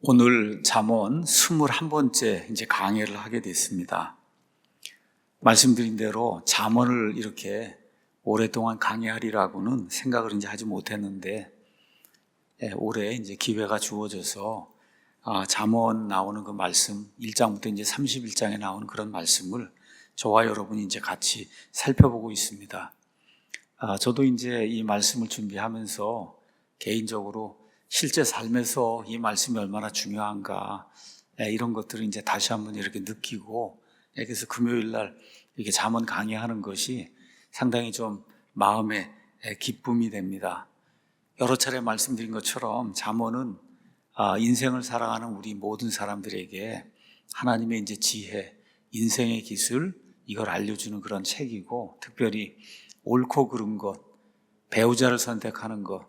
오늘 잠언 21번째 이제 강해를 하게 됐습니다. 말씀드린 대로 잠언을 이렇게 오랫동안 강해하리라고는 생각을 이제 하지 못했는데 예, 올해 이제 기회가 주어져서 아, 잠언 나오는 그 말씀 1장부터 이제 31장에 나오는 그런 말씀을 저와 여러분이 이제 같이 살펴보고 있습니다. 아, 저도 이제 이 말씀을 준비하면서 개인적으로 실제 삶에서 이 말씀이 얼마나 중요한가 예, 이런 것들을 이제 다시 한번 이렇게 느끼고 예, 그래서 금요일 날 이렇게 잠언 강의하는 것이 상당히 좀 마음에 예, 기쁨이 됩니다. 여러 차례 말씀드린 것처럼 잠언은 아, 인생을 살아가는 우리 모든 사람들에게 하나님의 이제 지혜, 인생의 기술 이걸 알려주는 그런 책이고 특별히 옳고 그른 것, 배우자를 선택하는 것,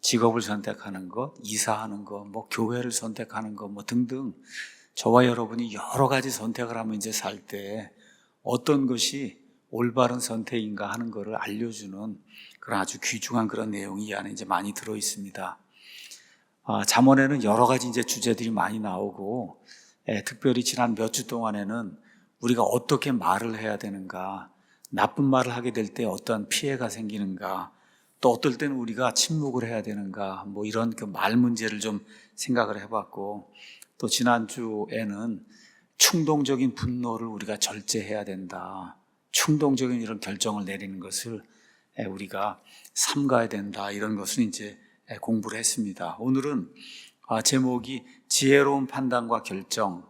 직업을 선택하는 것, 이사하는 것, 뭐 교회를 선택하는 것, 뭐 등등 저와 여러분이 여러 가지 선택을 하면 이제 살 때 어떤 것이 올바른 선택인가 하는 것을 알려주는 그런 아주 귀중한 그런 내용이 이 안에 이제 많이 들어 있습니다. 아, 잠언에는 여러 가지 이제 주제들이 많이 나오고 예, 특별히 지난 몇 주 동안에는 우리가 어떻게 말을 해야 되는가, 나쁜 말을 하게 될 때 어떤 피해가 생기는가, 또 어떨 때는 우리가 침묵을 해야 되는가, 뭐 이런 그 말 문제를 좀 생각을 해봤고, 또 지난주에는 충동적인 분노를 우리가 절제해야 된다. 충동적인 이런 결정을 내리는 것을 에, 우리가 삼가야 된다. 이런 것을 이제 에, 공부를 했습니다. 오늘은 아, 제목이 지혜로운 판단과 결정,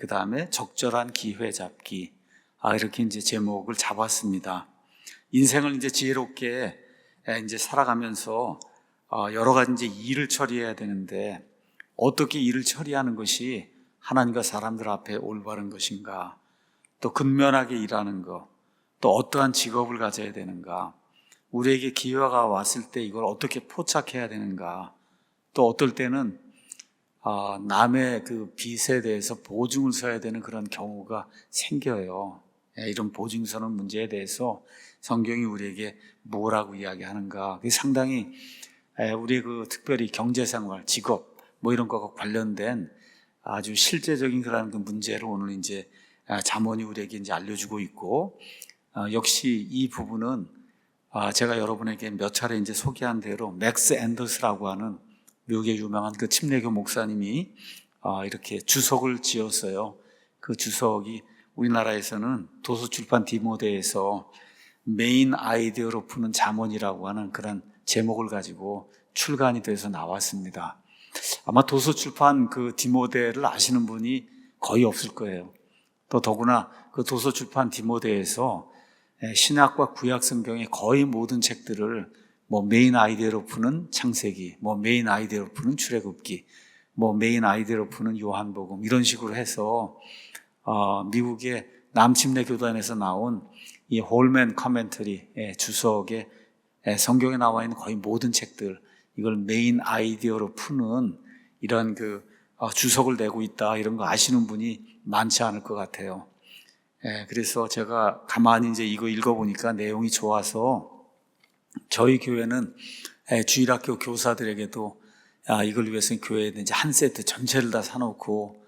그 다음에 적절한 기회 잡기. 아, 이렇게 이제 제목을 잡았습니다. 인생을 이제 지혜롭게 에, 이제 살아가면서 어, 여러 가지 일을 처리해야 되는데 어떻게 일을 처리하는 것이 하나님과 사람들 앞에 올바른 것인가? 또 근면하게 일하는 것, 또 어떠한 직업을 가져야 되는가? 우리에게 기회가 왔을 때 이걸 어떻게 포착해야 되는가? 또 어떨 때는 아, 남의 그 빚에 대해서 보증을 서야 되는 그런 경우가 생겨요. 예, 이런 보증 서는 문제에 대해서 성경이 우리에게 뭐라고 이야기하는가? 그게 상당히 예, 우리 그 특별히 경제생활, 직업 뭐 이런 거가 관련된 아주 실제적인 그런 그 문제를 오늘 이제 아, 잠언이 우리에게 이제 알려주고 있고 아, 역시 이 부분은 아, 제가 여러분에게 몇 차례 이제 소개한 대로 맥스 앤더스라고 하는 미국의 유명한 그 침례교 목사님이 아, 이렇게 주석을 지었어요. 그 주석이 우리나라에서는 도서출판 디모데에서 메인 아이디어로 푸는 잠언이라고 하는 그런 제목을 가지고 출간이 돼서 나왔습니다. 아마 도서출판 그 디모데를 아시는 분이 거의 없을 거예요. 또 더구나 그 도서출판 디모데에서 신약과 구약 성경의 거의 모든 책들을 뭐 메인 아이디어로 푸는 창세기, 뭐 메인 아이디어로 푸는 출애굽기, 뭐 메인 아이디어로 푸는 요한복음 이런 식으로 해서 어, 미국의 남침례 교단에서 나온 이 홀맨 커멘터리 주석에 성경에 나와 있는 거의 모든 책들 이걸 메인 아이디어로 푸는 이런 그 어, 주석을 내고 있다 이런 거 아시는 분이 많지 않을 것 같아요. 예, 그래서 제가 가만히 이제 이거 읽어보니까 내용이 좋아서 저희 교회는 예, 주일학교 교사들에게도 아, 이걸 위해서 교회에 이제 한 세트 전체를 다 사놓고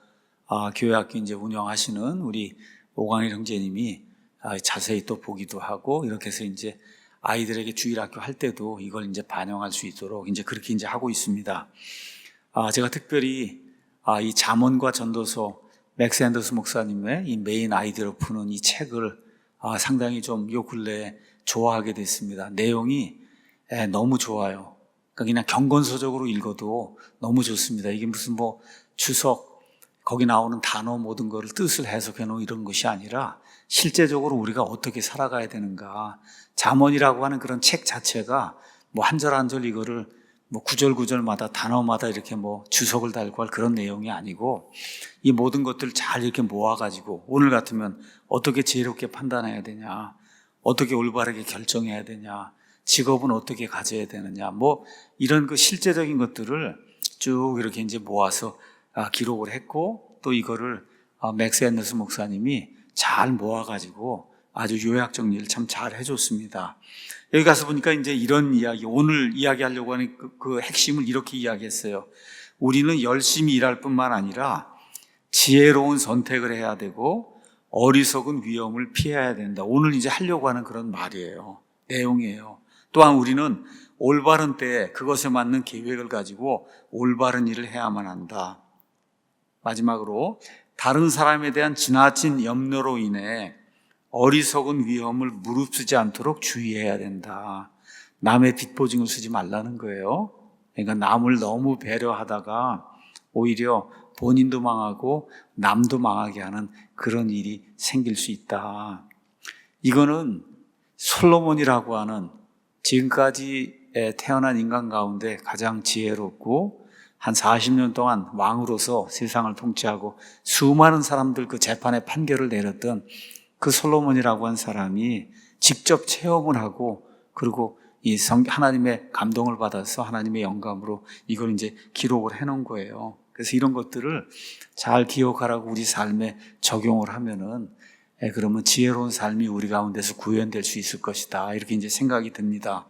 아, 교회 학교 이제 운영하시는 우리 오광일 형제님이 아, 자세히 또 보기도 하고 이렇게 해서 이제 아이들에게 주일학교 할 때도 이걸 이제 반영할 수 있도록 이제 그렇게 이제 하고 있습니다. 아, 제가 특별히 아, 이 잠언과 전도서 맥스 앤더스 목사님의 이 메인 아이디어로 푸는 이 책을 아, 상당히 좀 요 근래에 좋아하게 됐습니다. 내용이 예, 너무 좋아요. 그러니까 그냥 경건서적으로 읽어도 너무 좋습니다. 이게 무슨 뭐 주석 거기 나오는 단어 모든 거를 뜻을 해석해 놓은 이런 것이 아니라 실제적으로 우리가 어떻게 살아가야 되는가. 잠언이라고 하는 그런 책 자체가 뭐 한 절 한 절 이거를 뭐 구절 구절마다 단어마다 이렇게 뭐 주석을 달고 할 그런 내용이 아니고 이 모든 것들을 잘 이렇게 모아가지고 오늘 같으면 어떻게 지혜롭게 판단해야 되냐, 어떻게 올바르게 결정해야 되냐, 직업은 어떻게 가져야 되느냐, 뭐 이런 그 실제적인 것들을 쭉 이렇게 이제 모아서 아, 기록을 했고 또 이거를 아, 맥스 앤더스 목사님이 잘 모아가지고 아주 요약 정리를 참 잘 해줬습니다. 여기 가서 보니까 이제 이런 이야기, 오늘 이야기하려고 하는 그, 그 핵심을 이렇게 이야기했어요. 우리는 열심히 일할 뿐만 아니라 지혜로운 선택을 해야 되고 어리석은 위험을 피해야 된다. 오늘 이제 하려고 하는 그런 말이에요. 내용이에요. 또한 우리는 올바른 때에 그것에 맞는 계획을 가지고 올바른 일을 해야만 한다. 마지막으로 다른 사람에 대한 지나친 염려로 인해 어리석은 위험을 무릅쓰지 않도록 주의해야 된다. 남의 뒷보증을 쓰지 말라는 거예요. 그러니까 남을 너무 배려하다가 오히려 본인도 망하고 남도 망하게 하는 그런 일이 생길 수 있다. 이거는 솔로몬이라고 하는 지금까지 태어난 인간 가운데 가장 지혜롭고 한 40년 동안 왕으로서 세상을 통치하고 수많은 사람들 그 재판의 판결을 내렸던 그 솔로몬이라고 한 사람이 직접 체험을 하고 그리고 이 성, 하나님의 감동을 받아서 하나님의 영감으로 이걸 이제 기록을 해 놓은 거예요. 그래서 이런 것들을 잘 기억하라고 우리 삶에 적용을 하면은 예, 그러면 지혜로운 삶이 우리 가운데서 구현될 수 있을 것이다. 이렇게 이제 생각이 듭니다.